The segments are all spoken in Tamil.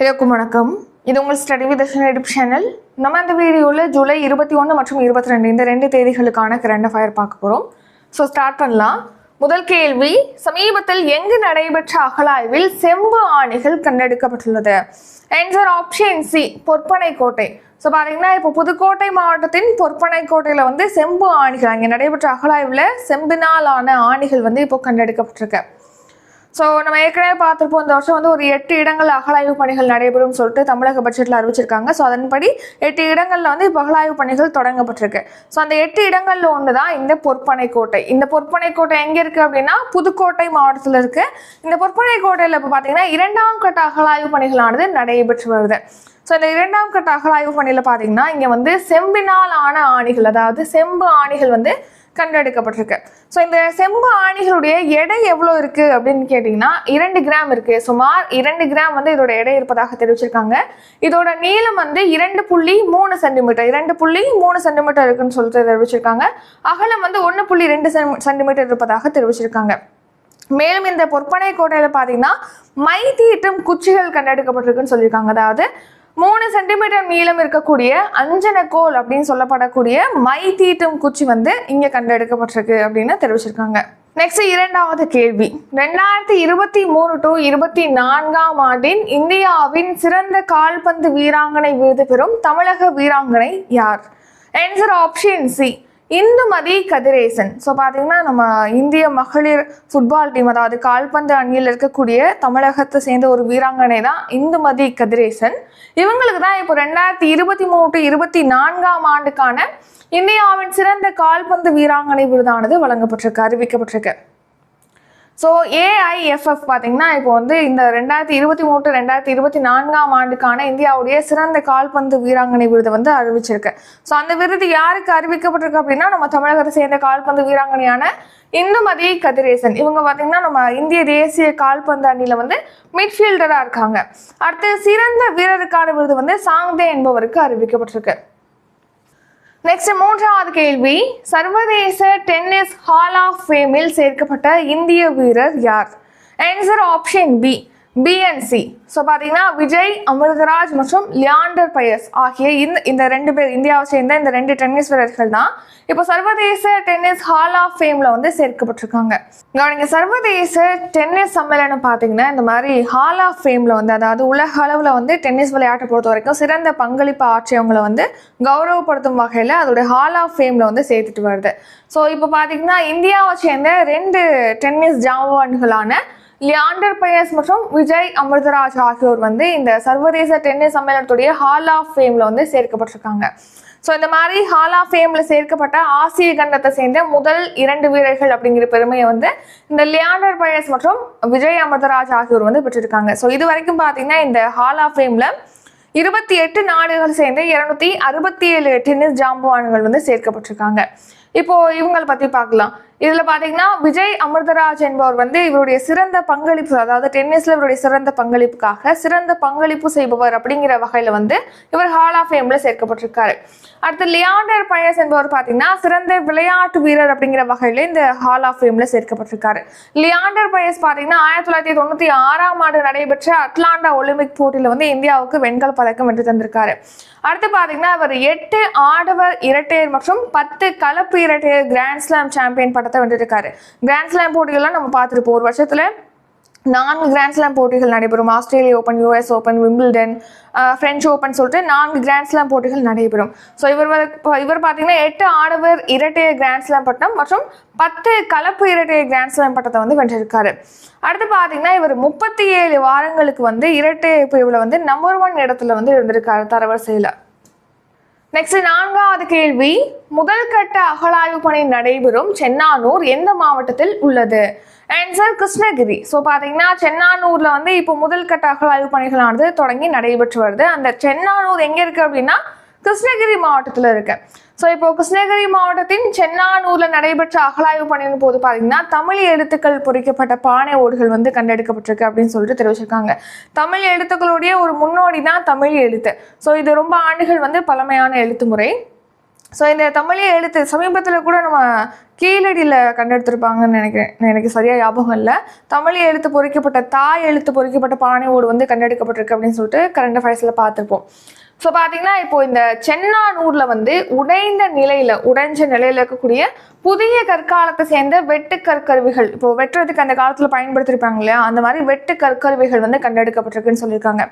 எல்லாருக்கும் வணக்கம். இது உங்கள் ஸ்டடி வித் யூடியூப் சேனல் நம்ம இந்த வீடியோவில் ஜூலை இருபத்தி ஒன்று மற்றும் இருபத்தி ரெண்டு இந்த ரெண்டு தேதிகளுக்கான கரண்ட் அஃபயர் பார்க்க போகிறோம் ஸோ ஸ்டார்ட் பண்ணலாம். முதல் கேள்வி சமீபத்தில் எங்கு நடைபெற்ற அகலாய்வில் செம்பு ஆணிகள் கண்டெடுக்கப்பட்டுள்ளது? Answer option C Porpanai Kottai so பார்த்தீங்கன்னா இப்போ புதுக்கோட்டை மாவட்டத்தின் பொற்பனை கோட்டையில் வந்து செம்பு ஆணிகள் அங்கே நடைபெற்ற அகலாய்வில் செம்பினால் ஆன ஆணிகள் வந்து இப்போ கண்டெடுக்கப்பட்டிருக்கு. ஸோ நம்ம ஏற்கனவே பார்த்துருப்போம் இந்த வருஷம் வந்து ஒரு எட்டு இடங்கள் அகலாய்வு பணிகள் நடைபெறும் சொல்லிட்டு தமிழக பட்ஜெட்டில் அறிவிச்சிருக்காங்க. ஸோ அதன்படி எட்டு இடங்களில் வந்து இப்போ அகலாய்வு பணிகள் தொடங்கப்பட்டிருக்கு. ஸோ அந்த எட்டு இடங்களில் ஒன்று தான் இந்த பொற்பனை கோட்டை இந்த பொற்பனை கோட்டை எங்கே இருக்குது அப்படின்னா புதுக்கோட்டை மாவட்டத்தில் இருக்குது இந்த பொற்பனை கோட்டையில் இப்போ பார்த்தீங்கன்னா இரண்டாம் கட்ட அகலாய்வு பணிகளானது நடைபெற்று வருது. ஸோ இந்த இரண்டாம் கட்ட அகலாய்வு பணியில் பார்த்தீங்கன்னா இங்கே வந்து செம்பினால் ஆன ஆணிகள் அதாவது செம்பு ஆணிகள் வந்து கண்டெடுக்கப்பட்டிருக்கு. ஸோ இந்த செம்பு ஆணிகளுடைய எடை எவ்வளோ இருக்குது அப்படின்னு கேட்டிங்கன்னா இரண்டு கிராம் இருக்குது சுமார் இரண்டு கிராம் வந்து இதோட எடை இருப்பதாக தெரிவிச்சிருக்காங்க. இதோட நீளம் வந்து இரண்டு புள்ளி மூணு சென்டிமீட்டர் இரண்டு புள்ளி மூணு சென்டிமீட்டர் இருக்குன்னு சொல்லிட்டு தெரிவிச்சிருக்காங்க. அகலம் வந்து ஒன்று புள்ளி ரெண்டு சென்டிமீட்டர் இருப்பதாக தெரிவிச்சிருக்காங்க. மேலும் இந்த பொற்பனை கோட்டையில் பார்த்தீங்கன்னா மைதீட்டும் குச்சிகள் கண்டெடுக்கப்பட்டிருக்குன்னு சொல்லியிருக்காங்க. அதாவது மூணு சென்டிமீட்டர் நீளம் இருக்கக்கூடிய அஞ்சனக்கோல் அப்படின்னு சொல்லப்படக்கூடிய மை தீட்டும் குச்சி வந்து இங்கே கண்டெடுக்கப்பட்டிருக்கு அப்படின்னு தெரிவிச்சிருக்காங்க. நெக்ஸ்ட் இரண்டாவது கேள்வி. ரெண்டாயிரத்தி இருபத்தி மூணு டு இருபத்தி நான்காம் ஆண்டின் இந்தியாவின் சிறந்த கால்பந்து வீராங்கனை விருது பெறும் தமிழக வீராங்கனை யார்? Answer option C Indumathi Kathiresan. So பார்த்தீங்கன்னா நம்ம இந்திய மகளிர் ஃபுட்பால் டீம் அதாவது கால்பந்து அணியில் இருக்கக்கூடிய தமிழகத்தை சேர்ந்த ஒரு வீராங்கனை தான் இந்துமதி கதிரேசன். இவங்களுக்கு தான் இப்போ ரெண்டாயிரத்தி இருபத்தி மூணு டு இருபத்தி நான்காம் ஆண்டுக்கான இந்தியாவின் சிறந்த கால்பந்து வீராங்கனை விருதானது வழங்கப்பட்டிருக்கு அறிவிக்கப்பட்டிருக்கு. ஸோ ஏஐஎஃப்எஃப் பார்த்தீங்கன்னா இப்போ வந்து இந்த ரெண்டாயிரத்தி இருபத்தி மூணு ரெண்டாயிரத்தி இருபத்தி நான்காம் ஆண்டுக்கான இந்தியாவுடைய சிறந்த கால்பந்து வீராங்கனை விருது வந்து அறிவிச்சிருக்கு. ஸோ அந்த விருது யாருக்கு அறிவிக்கப்பட்டிருக்கு அப்படின்னா நம்ம தமிழகத்தை சேர்ந்த கால்பந்து வீராங்கனையான இந்துமதி கதிரேசன். இவங்க பார்த்தீங்கன்னா நம்ம இந்திய தேசிய கால்பந்து அணியில் வந்து மிட்ஃபீல்டராக இருக்காங்க. அடுத்து சிறந்த வீரருக்கான விருது வந்து சாங்தே என்பவருக்கு அறிவிக்கப்பட்டிருக்கு. நெக்ஸ்ட் மூன்றாவது கேள்வி. சர்வதேச டென்னிஸ் ஹால் ஆஃப் ஃபேமில் சேர்க்கப்பட்ட இந்திய வீரர் யார்? Answer option B B and C so பார்த்தீங்கன்னா விஜய் அமிர்தராஜ் மற்றும் லியாண்டர் பயஸ் ஆகிய இந்த இந்த ரெண்டு பேர் இந்தியாவை சேர்ந்த இந்த ரெண்டு டென்னிஸ் வீரர்கள் தான் இப்போ சர்வதேச டென்னிஸ் ஹால் ஆஃப் ஃபேமில் வந்து சேர்க்கப்பட்டிருக்காங்க. கவனிங்க சர்வதேச டென்னிஸ் சம்மேளனம் பார்த்தீங்கன்னா இந்த மாதிரி ஹால் ஆஃப் ஃபேமில் வந்து அதாவது உலக அளவில் வந்து டென்னிஸ் விளையாட்டை பொறுத்த வரைக்கும் சிறந்த பங்களிப்பு ஆற்றியவங்களை வந்து கௌரவப்படுத்தும் வகையில் அதோடைய ஹால் ஆஃப் ஃபேமில் வந்து சேர்த்துட்டு வருது. ஸோ இப்போ பார்த்தீங்கன்னா இந்தியாவை சேர்ந்த ரெண்டு டென்னிஸ் ஜாம்பவான்களான லியாண்டர் பயஸ் மற்றும் விஜய் அமிர்தராஜ் ஆகியோர் வந்து இந்த சர்வதேச டென்னிஸ் சம்மேளனத்துடைய ஹால் ஆஃப் ஃபேமில் வந்து சேர்க்கப்பட்டிருக்காங்க. ஸோ இந்த மாதிரி ஹால் ஆஃப் ஃபேமில் சேர்க்கப்பட்ட ஆசிய கண்டத்தை சேர்ந்த முதல் இரண்டு வீரர்கள் அப்படிங்கிற பெருமையை வந்து இந்த லியாண்டர் பயஸ் மற்றும் விஜய் அமிர்தராஜ் ஆகியோர் வந்து பெற்றிருக்காங்க. ஸோ இது வரைக்கும் பார்த்தீங்கன்னா இந்த ஹால் ஆஃப் ஃபேமில் இருபத்தி எட்டு நாடுகள் சேர்ந்து இருநூத்தி அறுபத்தி ஏழு டென்னிஸ் ஜாம்பவான்கள் வந்து சேர்க்கப்பட்டிருக்காங்க. இப்போ இவங்களை பத்தி பார்க்கலாம். இதில் பார்த்தீங்கன்னா விஜய் அமிர்தராஜ் என்பவர் வந்து இவருடைய சிறந்த பங்களிப்பு அதாவது டென்னிஸில் இவருடைய சிறந்த பங்களிப்புக்காக சிறந்த பங்களிப்பு செய்பவர் அப்படிங்கிற வகையில் வந்து இவர் ஹால் ஆஃப் ஃபேமில் சேர்க்கப்பட்டிருக்காரு. அடுத்து லியாண்டர் பயஸ் என்பவர் பார்த்தீங்கன்னா சிறந்த விளையாட்டு வீரர் அப்படிங்கிற வகையில் இந்த ஹால் ஆஃப் ஃபேமில் சேர்க்கப்பட்டிருக்காரு. லியாண்டர் பயஸ் பார்த்தீங்கன்னா ஆயிரத்தி தொள்ளாயிரத்தி தொண்ணூற்றி ஆறாம் ஆண்டு நடைபெற்ற அட்லாண்டா ஒலிம்பிக் போட்டியில் வந்து இந்தியாவுக்கு வெண்கல பதக்கம் வென்று தந்திருக்காரு. அடுத்து பார்த்தீங்கன்னா அவர் எட்டு ஆடவர் இரட்டையர் மற்றும் பத்து கலப்பு இரட்டையர் கிராண்ட் ஸ்லாம் சாம்பியன் பட்டத்தை வென்றிருக்காரு கிராண்ட் ஸ்லாம் போட்டிகள்லாம் நம்ம பார்த்துருப்போம். ஒரு வருஷத்துல நான்கு கிராண்ட்ஸ்லாம் போட்டிகள் நடைபெறும். ஆஸ்திரேலிய open US open Wimbledon French open சொல்லிட்டு நான்கு கிராண்ட்ஸ்லாம் போட்டிகள் நடைபெறும். ஸோ இவர் இவர் பார்த்தீங்கன்னா எட்டு ஆடவர் இரட்டையர் கிராண்ட்ஸ்லாம் பட்டம் மற்றும் பத்து கலப்பு இரட்டையர் கிராண்ட்ஸ்லாம் பட்டத்தை வந்து வென்றிருக்காரு. அடுத்து பார்த்தீங்கன்னா இவர் முப்பத்தி ஏழு வாரங்களுக்கு வந்து இரட்டையர் பிரிவில் வந்து நம்பர் ஒன் இடத்துல வந்து இருந்திருக்காரு தரவரிசையில். நெக்ஸ்ட் நான்காவது கேள்வி. முதல் கட்ட அகழாய்வு பணி நடைபெறும் சென்னானூர் எந்த மாவட்டத்தில் உள்ளது? ஆன்சர் கிருஷ்ணகிரி. ஸோ பார்த்தீங்கன்னா சென்னானூரில் வந்து இப்போ முதல் கட்ட அகழாய்வு பணிகளானது தொடங்கி நடைபெற்று வருது. அந்த சென்னானூர் எங்கே இருக்குது அப்படின்னா கிருஷ்ணகிரி மாவட்டத்தில் இருக்குது ஸோ இப்போ கிருஷ்ணகிரி மாவட்டத்தின் சென்னானூர்ல நடைபெற்ற அகழாய்வு பணியின் போது பார்த்தீங்கன்னா தமிழ் எழுத்துக்கள் பொறிக்கப்பட்ட பானை ஓடுகள் வந்து கண்டெடுக்கப்பட்டிருக்கு அப்படின்னு சொல்லிட்டு தெரிவிச்சிருக்காங்க. தமிழ் எழுத்துக்களுடைய ஒரு முன்னோடி தான் தமிழ் எழுத்து. ஸோ இது ரொம்ப ஆண்டுகள் வந்து பழமையான எழுத்து முறை. ஸோ இந்த தமிழே எழுத்து சமீபத்தில் கூட நம்ம கீழடியில் கண்டெடுத்திருப்பாங்கன்னு நினைக்கிறேன். எனக்கு சரியாக ஞாபகம் இல்லை. தமிழ் எழுத்து பொறிக்கப்பட்ட தாய் எழுத்து பொறிக்கப்பட்ட பானை ஓடு வந்து கண்டெடுக்கப்பட்டிருக்கு அப்படின்னு சொல்லிட்டு கரண்ட் அஃபேர்ஸில் பார்த்துருப்போம். ஸோ பார்த்தீங்கன்னா இப்போ இந்த சென்னானூரில் வந்து உடைந்த நிலையில் உடைஞ்ச நிலையில் இருக்கக்கூடிய புதிய கற்காலத்தை சேர்ந்த வெட்டு கற்கருவிகள் இப்போ வெட்டுறதுக்கு அந்த காலத்தில் பயன்படுத்திருப்பாங்க இல்லையா? அந்த மாதிரி வெட்டு கற்கருவிகள் வந்து கண்டெடுக்கப்பட்டிருக்குன்னு சொல்லியிருக்காங்க.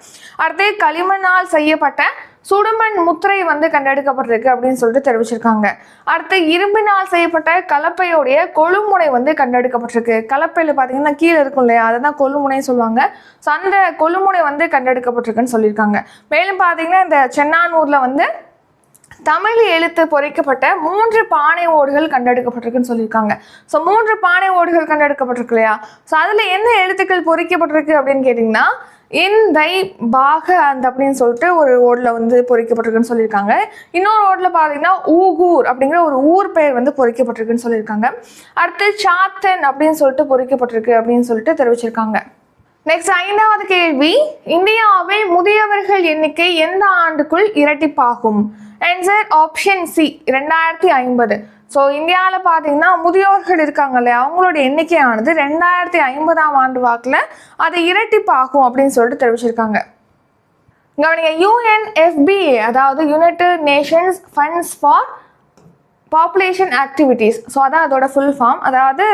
அடுத்து களிமண்ணால் செய்யப்பட்ட சுடுமண் முத்திரை வந்து கண்டெடுக்கப்பட்டிருக்கு அப்படின்னு சொல்லிட்டு தெரிவிச்சிருக்காங்க. அடுத்து இரும்பினால் செய்யப்பட்ட கலப்பையோடைய கொழுமுனை வந்து கண்டெடுக்கப்பட்டிருக்கு. கலப்பையில் பார்த்தீங்கன்னா கீழே இருக்கும் இல்லையா? அதை தான் கொழுமுனை சொல்லுவாங்க. ஸோ அந்த கொழுமுனை வந்து கண்டெடுக்கப்பட்டிருக்குன்னு சொல்லியிருக்காங்க. மேலும் பார்த்தீங்கன்னா இந்த சென்னானூரில் வந்து தமிழ் எழுத்து பொறிக்கப்பட்ட மூன்று பானை ஓடுகள் கண்டெடுக்கப்பட்டிருக்குன்னு சொல்லியிருக்காங்க. ஸோ மூன்று பானை ஓடுகள் கண்டெடுக்கப்பட்டிருக்கு இல்லையா? ஸோ அதில் என்ன எழுத்துக்கள் பொறிக்கப்பட்டிருக்கு அப்படின்னு கேட்டிங்கன்னா இன் தை பாக அந்த அப்படின்னு சொல்லிட்டு ஒரு ஓடில் வந்து பொறிக்கப்பட்டிருக்குன்னு சொல்லியிருக்காங்க. இன்னொரு ஓடில் பார்த்தீங்கன்னா ஊகூர் அப்படிங்கிற ஒரு ஊர் பெயர் வந்து பொறிக்கப்பட்டிருக்குன்னு சொல்லியிருக்காங்க. அடுத்து சாத்தன் அப்படின்னு சொல்லிட்டு பொறிக்கப்பட்டிருக்கு அப்படின்னு சொல்லிட்டு தெரிவிச்சிருக்காங்க. நெக்ஸ்ட் ஐந்தாவது கேள்வி. இந்தியாவில் முதியவர்கள் எண்ணிக்கை எந்த ஆண்டுக்குள் இரட்டிப்பாகும்? ஆன்சர் ஆப்ஷன் சி ரெண்டாயிரத்தி ஐம்பது. ஸோ இந்தியாவில் பார்த்தீங்கன்னா முதியோர்கள் இருக்காங்க இல்லையா? அவங்களோட எண்ணிக்கையானது ரெண்டாயிரத்தி ஐம்பதாம் ஆண்டு வாக்கில் அது இரட்டிப்பாகும் அப்படின்னு சொல்லிட்டு தெரிவிச்சிருக்காங்க. கவனிங்க யூஎன்எஃபிஏ அதாவது united nations funds for population activities so அதான் அதோட ஃபுல் ஃபார்ம் அதாவது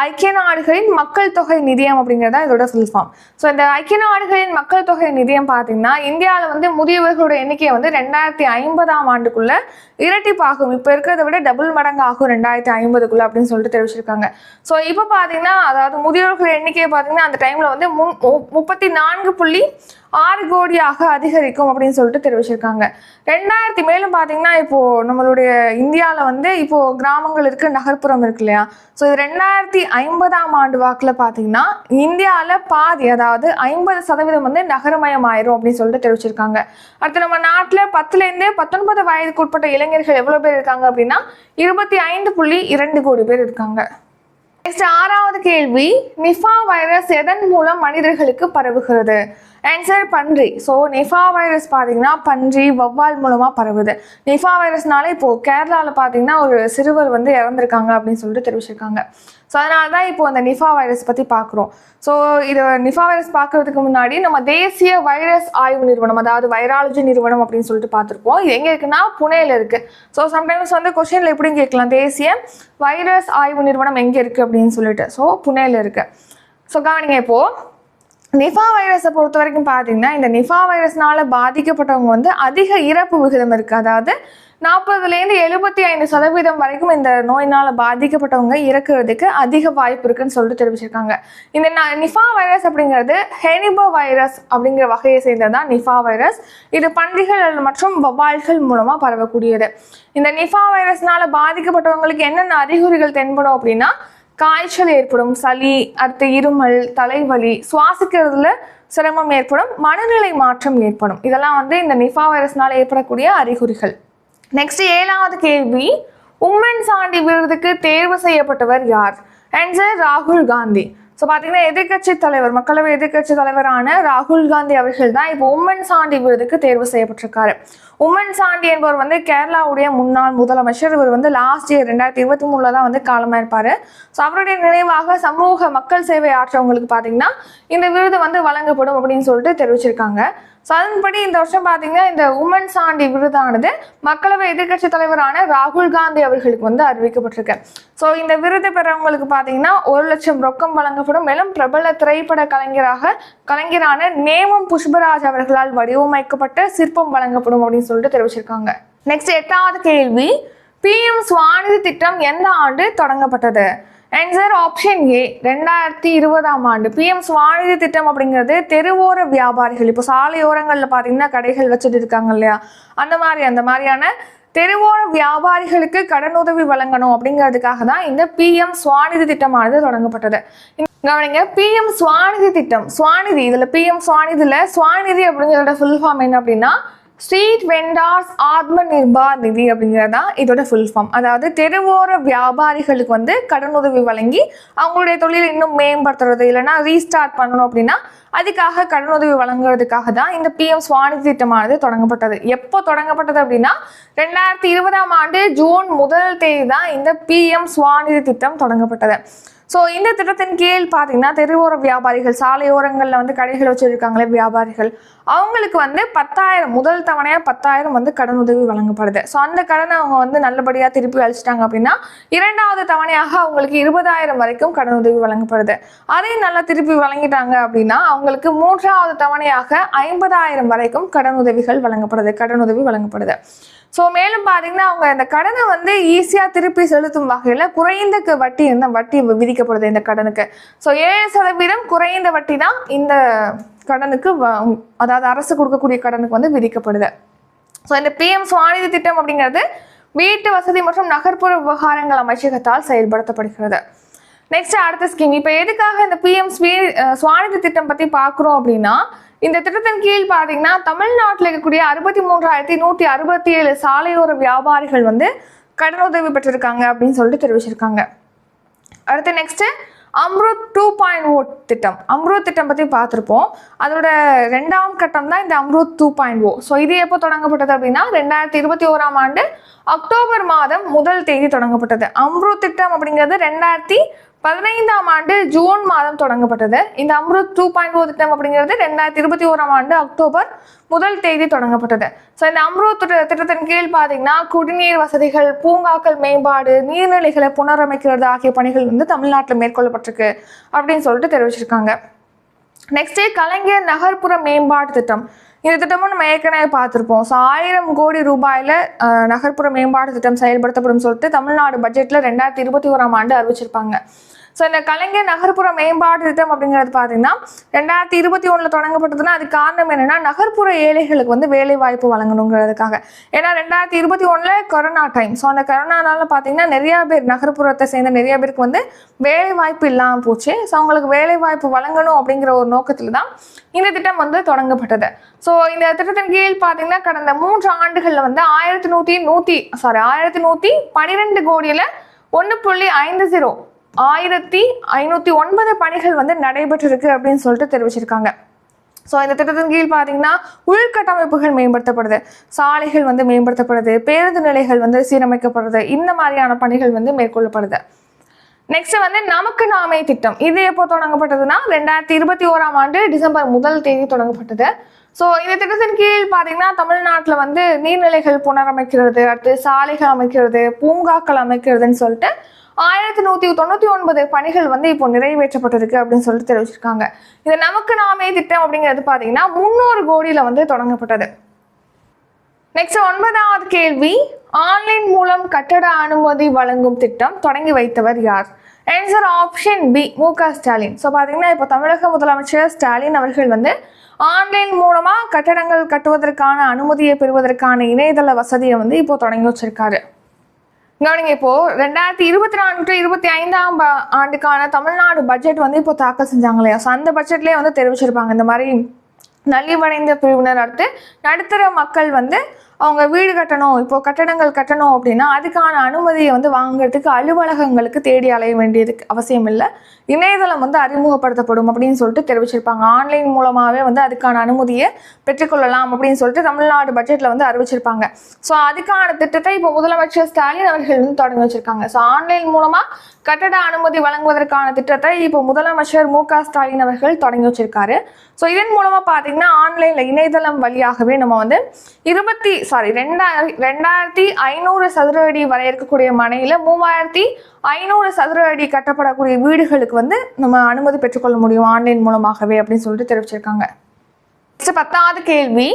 ஐக்கிய நாடுகளின் மக்கள் தொகை நிதியம் அப்படிங்கிறது தான் இதோட ஃபுல் ஃபார்ம் ஸோ இந்த ஐக்கிய நாடுகளின் மக்கள் தொகை நிதியம் பார்த்தீங்கன்னா இந்தியாவில் வந்து முதியவர்களோட எண்ணிக்கை வந்து ரெண்டாயிரத்தி ஐம்பதாம் ஆண்டுக்குள்ள இரட்டிப்பாகும். இப்போ இருக்கிறத விட டபுள் மடங்கு ஆகும் ரெண்டாயிரத்தி ஐம்பதுக்குள்ள அப்படின்னு சொல்லிட்டு தெரிவிச்சிருக்காங்க. ஸோ இப்போ பார்த்தீங்கன்னா அதாவது முதியோர்கள் எண்ணிக்கையை பார்த்தீங்கன்னா அந்த டைமில் வந்து மு- முப்பத்தி நான்கு புள்ளி ஆறு கோடியாக அதிகரிக்கும் அப்படின்னு சொல்லிட்டு தெரிவிச்சிருக்காங்க. ரெண்டாயிரத்தி மேலும் பார்த்தீங்கன்னா இப்போ நம்மளுடைய இந்தியாவில் வந்து இப்போ கிராமங்கள் இருக்கு நகர்ப்புறம் இருக்கு இல்லையா? ஸோ இது ரெண்டாயிரத்தி ஐம்பதாம் ஆண்டு வாக்கில் பார்த்தீங்கன்னா இந்தியாவில் பாதி அதாவது ஐம்பது சதவீதம் வந்து நகரமயம் ஆயிரும் அப்படின்னு சொல்லிட்டு தெரிவிச்சிருக்காங்க. அடுத்து நம்ம நாட்டில் பத்துலேருந்து பத்தொன்பது வயதுக்கு உட்பட்ட இளைஞர்கள் எவ்வளோ பேர் இருக்காங்க அப்படின்னா இருபத்தி ஐந்து புள்ளி இரண்டு கோடி பேர் இருக்காங்க. நெக்ஸ்ட் ஆறாவது கேள்வி நிஃபா வைரஸ் எதன் மூலம் மனிதர்களுக்கு பரவுகிறது? ஆன்சர் பன்றி. ஸோ நிஃபா வைரஸ் பார்த்தீங்கன்னா பன்றி வவ்வால் மூலமாக பரவுது. நிஃபா வைரஸ்னால இப்போ கேரளாவில் பார்த்தீங்கன்னா ஒரு சிறுவர் வந்து இறந்துருக்காங்க அப்படின்னு சொல்லிட்டு தெரிவிச்சிருக்காங்க. ஸோ அதனால தான் இப்போ அந்த நிஃபா வைரஸ் பற்றி பார்க்குறோம் ஸோ இது நிஃபா வைரஸ் பார்க்கறதுக்கு முன்னாடி நம்ம தேசிய வைரஸ் ஆய்வு நிறுவனம் அதாவது வைராலஜி நிறுவனம் அப்படின்னு சொல்லிட்டு பார்த்துருப்போம் இது எங்கே இருக்குன்னா புனேயில் இருக்குது ஸோ சம்டைம்ஸ் வந்து கொஷினில் எப்படின்னு கேட்கலாம். தேசிய வைரஸ் ஆய்வு நிறுவனம் எங்கே இருக்குது அப்படின்னு சொல்லிட்டு. ஸோ புனேயில் இருக்குது ஸோ கவனிங்க இப்போது நிஃபா வைரஸை பொறுத்த வரைக்கும் பார்த்தீங்கன்னா இந்த நிஃபா வைரஸ்னால பாதிக்கப்பட்டவங்க வந்து அதிக இறப்பு விகிதம் இருக்குது அதாவது நாற்பதுலேருந்து எழுபத்தி ஐந்து சதவீதம் வரைக்கும் இந்த நோயினால் பாதிக்கப்பட்டவங்க இறக்குறதுக்கு அதிக வாய்ப்பு இருக்குன்னு சொல்லிட்டு தெரிவிச்சிருக்காங்க. இந்த நிஃபா வைரஸ் அப்படிங்கிறது ஹெனிபோ வைரஸ் அப்படிங்கிற வகையை சேர்ந்தது தான் நிஃபா வைரஸ். இது பன்றிகள் மற்றும் வபால்கள் மூலமாக பரவக்கூடியது. இந்த நிஃபா வைரஸ்னால பாதிக்கப்பட்டவங்களுக்கு என்னென்ன அறிகுறிகள் தென்படும் அப்படின்னா காய்ச்சல் ஏற்படும் சளி அடுத்து இருமல் தலைவலி சுவாசிக்கிறதுல சிரமம் ஏற்படும் மனநிலை மாற்றம் ஏற்படும். இதெல்லாம் வந்து இந்த நிஃபா வைரஸ்னால ஏற்படக்கூடிய அறிகுறிகள். நெக்ஸ்ட் ஏழாவது கேள்வி. உம்மன் சாண்டி விருதுக்கு தேர்வு செய்யப்பட்டவர் யார்? ஆன்சர் ராகுல் காந்தி. ஸோ பார்த்தீங்கன்னா எதிர்க்கட்சி தலைவர் மக்களவை எதிர்கட்சி தலைவரான ராகுல் காந்தி அவர்கள் தான் இப்போ உம்மன் சாண்டி விருதுக்கு தேர்வு செய்யப்பட்டிருக்காரு. உம்மன் சாண்டி என்பவர் வந்து கேரளாவுடைய முன்னாள் முதலமைச்சர். இவர் வந்து லாஸ்ட் இயர் ரெண்டாயிரத்தி இருபத்தி மூணில் தான் வந்து காலமாயிருப்பார் ஸோ அவருடைய நினைவாக சமூக மக்கள் சேவை ஆற்றவங்களுக்கு பார்த்தீங்கன்னா இந்த விருது வந்து வழங்கப்படும் அப்படின்னு சொல்லிட்டு தெரிவிச்சிருக்காங்க. ஸோ அதன்படி இந்த வருஷம் பார்த்தீங்கன்னா இந்த உமன் சாண்டி விருதானது மக்களவை எதிர்க்கட்சி தலைவரான ராகுல் காந்தி அவர்களுக்கு வந்து அறிவிக்கப்பட்டிருக்கு. ஸோ இந்த விருது பெறவங்களுக்கு பார்த்தீங்கன்னா ஒரு லட்சம் ரொக்கம் வழங்கப்படும். மேலும் பிரபல திரைப்பட கலைஞராக கலைஞரான நேமம் புஷ்பராஜ் அவர்களால் வடிவமைக்கப்பட்ட சிற்பம் வழங்கப்படும் அப்படின்னு சொல்லிட்டு தெரிவிச்சிருக்காங்க. நெக்ஸ்ட் எட்டாவது கேள்வி. பிஎம் ஸ்வாநிதி திட்டம் எந்த ஆண்டு தொடங்கப்பட்டது? ஆன்சர் ஆப்ஷன் ஏ ரெண்டாயிரத்தி இருபதாம் ஆண்டு பிஎம் ஸ்வாநிதி திட்டம் அப்படிங்கிறது தெருவோர வியாபாரிகள். இப்போ சாலையோரங்களில் பார்த்தீங்கன்னா கடைகள் வச்சுட்டு இருக்காங்க இல்லையா? அந்த மாதிரி அந்த மாதிரியான தெருவோர வியாபாரிகளுக்கு கடனுதவி வழங்கணும் அப்படிங்கிறதுக்காக தான் இந்த பிஎம் ஸ்வாநிதி திட்டமானது தொடங்கப்பட்டது. கவனிங்க பிஎம் சுவாநிதி திட்டம் சுவாநிதி இதில் பிஎம் சுவாநிதியில் ஸ்வாநிதி அப்படிங்கிறதோட ஃபுல் ஃபார்ம் என்ன அப்படின்னா ஸ்ட்ரீட் வெண்டார்ஸ் ஆத்ம நிர்பார் நிதி அப்படிங்கிறது தான் இதோட ஃபுல் ஃபார்ம் அதாவது தெருவோர வியாபாரிகளுக்கு வந்து கடனுதவி வழங்கி அவங்களுடைய தொழில் இன்னும் மேம்படுத்துறது இல்லைன்னா ரீஸ்டார்ட் பண்ணணும் அப்படின்னா அதுக்காக கடனுதவி வழங்குறதுக்காக தான் இந்த பிஎம் ஸ்வாநிதி திட்டமானது தொடங்கப்பட்டது. எப்போ தொடங்கப்பட்டது அப்படின்னா ரெண்டாயிரத்தி இருபதாம் ஆண்டு ஜூன் முதல் தேதி தான் இந்த பிஎம் ஸ்வாநிதி திட்டம் தொடங்கப்பட்டது. ஸோ இந்த திட்டத்தின் கீழ் பார்த்தீங்கன்னா தெருவோர வியாபாரிகள் சாலையோரங்களில் வந்து கடைகள் வச்சுருக்காங்களே வியாபாரிகள் அவங்களுக்கு வந்து பத்தாயிரம் முதல் தவணையாக பத்தாயிரம் வந்து கடன் உதவி வழங்கப்படுது. ஸோ அந்த கடனை அவங்க வந்து நல்லபடியாக திருப்பி அழிச்சிட்டாங்க அப்படின்னா இரண்டாவது தவணையாக அவங்களுக்கு இருபதாயிரம் வரைக்கும் கடன் உதவி வழங்கப்படுது. அதையும் நல்லா திருப்பி வழங்கிட்டாங்க அப்படின்னா அவங்களுக்கு மூன்றாவது தவணையாக ஐம்பதாயிரம் வரைக்கும் கடன் உதவிகள் வழங்கப்படுது கடன் உதவி வழங்கப்படுது. ஸோ மேலும் பார்த்தீங்கன்னா அவங்க இந்த கடனை வந்து ஈஸியாக திருப்பி செலுத்தும் வகையில் குறைந்த வட்டி இந்த வட்டி விதிக்கப்படுது இந்த கடனுக்கு. ஸோ ஏழு சதவீதம் குறைந்த வட்டி தான் இந்த கடனுக்கு வ- அதாவது அரசு கொடுக்கக்கூடிய கடனுக்கு வந்து விதிக்கப்படுது. ஸோ இந்த பிஎம் சுவாநிதி திட்டம் அப்படிங்கிறது வீட்டு வசதி மற்றும் நகர்ப்புற விவகாரங்கள் அமைச்சகத்தால் செயல்படுத்தப்படுகிறது. நெக்ஸ்ட் அடுத்த ஸ்கீம் இப்போ எதுக்காக இந்த பிஎம் ஸ்வீ சுவாநிதி திட்டம் பற்றி பார்க்குறோம் அப்படின்னா இந்த திட்டத்தின் கீழ் பார்த்தீங்கன்னா தமிழ்நாட்டில் இருக்கக்கூடிய அறுபத்தி மூன்றாயிரத்தி நூற்றி அறுபத்தி ஏழு சாலையோர வியாபாரிகள் வந்து கடனுதவி பெற்றிருக்காங்க அப்படின்னு சொல்லிட்டு தெரிவிச்சிருக்காங்க. அடுத்து next Amrut two point O திட்டம். அம்ருத் திட்டம் பற்றி பார்த்துருப்போம். அதோட ரெண்டாம் கட்டம் தான் இந்த Amrut two point O so இது எப்போ தொடங்கப்பட்டது அப்படின்னா ரெண்டாயிரத்தி இருபத்தி ஓராம் ஆண்டு அக்டோபர் மாதம் முதல் தேதி தொடங்கப்பட்டது. அம்ருத் திட்டம் அப்படிங்கிறது ரெண்டாயிரத்தி பதினைந்தாம் ஆண்டு ஜூன் மாதம் தொடங்கப்பட்டது. இந்த அம்ருத் டூ பாயிண்ட் ஓ திட்டம் அப்படிங்கிறது ரெண்டாயிரத்தி இருபத்தி ஓராம் ஆண்டு அக்டோபர் முதல் தேதி தொடங்கப்பட்டது. ஸோ இந்த அம்ருத் திட்ட- திட்டத்தின் கீழ் பார்த்தீங்கன்னா குடிநீர் வசதிகள் பூங்காக்கள் மேம்பாடு நீர்நிலைகளை புனரமைக்கிறது ஆகிய பணிகள் வந்து தமிழ்நாட்டில் மேற்கொள்ளப்பட்டிருக்கு அப்படின்னு சொல்லிட்டு தெரிவிச்சிருக்காங்க. நெக்ஸ்ட்டு கலைஞர் நகர்ப்புற மேம்பாட்டு திட்டம். இந்த திட்டமும் நம்ம ஏற்கனவே பார்த்துருப்போம். ஸோ ஆயிரம் கோடி ரூபாயில் நகர்ப்புற மேம்பாட்டு திட்டம் செயல்படுத்தப்படும் சொல்லிட்டு தமிழ்நாடு பட்ஜெட்டில் ரெண்டாயிரத்தி இருபத்தி ஓராம் ஆண்டு அறிவிச்சிருப்பாங்க. ஸோ இந்த கலைஞர் நகர்ப்புற மேம்பாட்டு திட்டம் அப்படிங்கிறது பார்த்தீங்கன்னா ரெண்டாயிரத்தி இருபத்தி ஒன்றில் தொடங்கப்பட்டதுன்னா அது காரணம் என்னென்னா நகர்ப்புற ஏழைகளுக்கு வந்து வேலை வாய்ப்பு வழங்கணுங்கிறதுக்காக. ஏன்னா ரெண்டாயிரத்தி இருபத்தி ஒன்றில் கொரோனா டைம் ஸோ அந்த கொரோனானால பார்த்தீங்கன்னா நிறையா பேர் நகர்ப்புறத்தை சேர்ந்த நிறைய பேருக்கு வந்து வேலை வாய்ப்பு இல்லாமல் போச்சு. ஸோ அவங்களுக்கு வேலை வாய்ப்பு வழங்கணும் அப்படிங்கிற ஒரு நோக்கத்தில் தான் இந்த திட்டம் வந்து தொடங்கப்பட்டது. ஸோ இந்த திட்டத்தின் கீழ் பார்த்தீங்கன்னா கடந்த மூன்று ஆண்டுகளில் வந்து ஆயிரத்தி நூற்றி நூற்றி சாரி ஆயிரத்தி நூற்றி பன்னிரெண்டு கோடியில் ஒன்று புள்ளி ஐந்து ஜீரோ ஆயிரத்தி ஐநூற்றி ஒன்பது பணிகள் வந்து நடைபெற்றிருக்கு அப்படின்னு சொல்லிட்டு தெரிவிச்சிருக்காங்க. ஸோ இந்த திட்டத்தின் கீழ் பார்த்தீங்கன்னா உள்கட்டமைப்புகள் மேம்படுத்தப்படுது. சாலைகள் வந்து மேம்படுத்தப்படுது. பேருந்து நிலைகள் வந்து சீரமைக்கப்படுது. இந்த மாதிரியான பணிகள் வந்து மேற்கொள்ளப்படுது. நெக்ஸ்ட் வந்து நமக்கு நாமே திட்டம். இது எப்போ தொடங்கப்பட்டதுன்னா ரெண்டாயிரத்தி இருபத்தி ஓராம் ஆண்டு டிசம்பர் முதல் தேதி தொடங்கப்பட்டது. ஸோ இந்த திட்டத்தின் கீழ் பார்த்தீங்கன்னா தமிழ்நாட்டில் வந்து நீர்நிலைகள் புனரமைக்கிறது அடுத்து சாலைகள் அமைக்கிறது பூங்காக்கள் அமைக்கிறதுன்னு சொல்லிட்டு ஆயிரத்தி நூற்றி தொண்ணூற்றி ஒன்பது பணிகள் வந்து இப்போ நிறைவேற்றப்பட்டிருக்கு அப்படின்னு சொல்லிட்டு தெரிவிச்சிருக்காங்க. இது நமக்கு நாமே திட்டம் அப்படிங்கிறது பார்த்தீங்கன்னா முந்நூறு கோடியில் வந்து தொடங்கப்பட்டது. நெக்ஸ்ட் ஒன்பதாவது கேள்வி ஆன்லைன் மூலம் கட்டட அனுமதி வழங்கும் திட்டம் தொடங்கி வைத்தவர் யார்? ஆன்சர் ஆப்ஷன் பி மு க ஸ்டாலின். ஸோ பார்த்தீங்கன்னா இப்போ தமிழக முதலமைச்சர் ஸ்டாலின் அவர்கள் வந்து ஆன்லைன் மூலமாக கட்டடங்கள் கட்டுவதற்கான அனுமதியை பெறுவதற்கான இணையதள வசதியை வந்து இப்போ தொடங்கி வச்சிருக்காரு. கவனிங்க இப்போ ரெண்டாயிரத்தி இருபத்தி நான்கு டு இருபத்தி ஐந்தாம் ஆண்டுக்கான தமிழ்நாடு பட்ஜெட் வந்து இப்போ தாக்கல் செஞ்சாங்க இல்லையா ஸோ அந்த பட்ஜெட்லேயே வந்து தெரிவிச்சிருப்பாங்க. இந்த மாதிரி நலிவடைந்த பிரிவினர் அடுத்து நடுத்தர மக்கள் வந்து அவங்க வீடு கட்டணும் இப்போ கட்டடங்கள் கட்டணும் அப்படின்னா அதுக்கான அனுமதியை வந்து வாங்குறதுக்கு அலுவலகங்களுக்கு தேடி அலைய வேண்டியதுக்கு அவசியம் இல்லை. இணையதளம் வந்து அறிமுகப்படுத்தப்படும் அப்படின்னு சொல்லிட்டு தெரிவிச்சிருப்பாங்க. ஆன்லைன் மூலமாகவே வந்து அதுக்கான அனுமதியை பெற்றுக்கொள்ளலாம் அப்படின்னு சொல்லிட்டு தமிழ்நாடு பட்ஜெட்டில் வந்து அறிவிச்சிருப்பாங்க. ஸோ அதுக்கான திட்டத்தை இப்போ முதலமைச்சர் ஸ்டாலின் அவர்கள் வந்து தொடங்கி வச்சிருக்காங்க. ஸோ ஆன்லைன் மூலமாக கட்டட அனுமதி வழங்குவதற்கான திட்டத்தை இப்போ முதலமைச்சர் மு க ஸ்டாலின் அவர்கள் தொடங்கி வச்சிருக்காரு. ஸோ இதன் மூலமாக பார்த்தீங்கன்னா ஆன்லைனில் இணையதளம் வழியாகவே நம்ம வந்து இருபத்தி சாரி ரெண்டாயிரம் ரெண்டாயிரத்தி ஐநூறு சதுர அடி வரை இருக்கக்கூடிய மனையில் மூவாயிரத்தி ஐநூறு சதுர அடி கட்டப்படக்கூடிய வீடுகளுக்கு வந்து நம்ம அனுமதி பெற்றுக்கொள்ள முடியும் ஆன்லைன் மூலமாகவே அப்படின்னு சொல்லிட்டு தெரிவிச்சிருக்காங்க. நெக்ஸ்ட் பத்தாவது கேள்வி.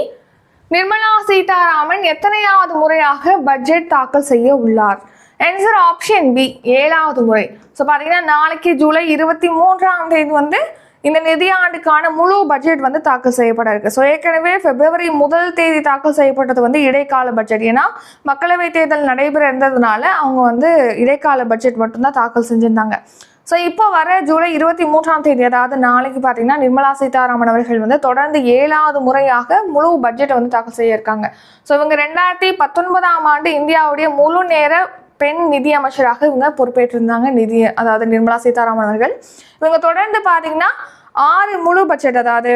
நிர்மலா சீதாராமன் எத்தனையாவது முறையாக பட்ஜெட் தாக்கல் செய்ய உள்ளார்? ஆன்சர் ஆப்ஷன் பி ஏழாவது முறை. ஸோ பார்த்தீங்கன்னா நாளைக்கு ஜூலை இருபத்தி மூன்றாம் தேதி வந்து இந்த நிதியாண்டுக்கான முழு பட்ஜெட் வந்து தாக்கல் செய்யப்பட இருக்கு. ஸோ ஏற்கனவே பிப்ரவரி முதல் தேதி தாக்கல் செய்யப்பட்டது வந்து இடைக்கால பட்ஜெட் ஏன்னா மக்களவை தேர்தல் நடைபெற இருந்ததுனால அவங்க வந்து இடைக்கால பட்ஜெட் மட்டும்தான் தாக்கல் செஞ்சிருந்தாங்க. ஸோ இப்போ வர ஜூலை இருபத்தி மூன்றாம் தேதி அதாவது நாளைக்கு பார்த்தீங்கன்னா நிர்மலா சீதாராமன் அவர்கள் வந்து தொடர்ந்து ஏழாவது முறையாக முழு பட்ஜெட்டை வந்து தாக்கல் செய்ய இருக்காங்க. ஸோ இவங்க ரெண்டாயிரத்தி பத்தொன்பதாம் ஆண்டு இந்தியாவுடைய முழு நேர பெண் நிதி அமைச்சராக இவங்க பொறுப்பேற்றிருந்தாங்க. நிதி அதாவது நிர்மலா சீதாராமன் அவர்கள். இவங்க தொடர்ந்து பார்த்தீங்கன்னா ஆறு முழு பட்ஜெட் அதாவது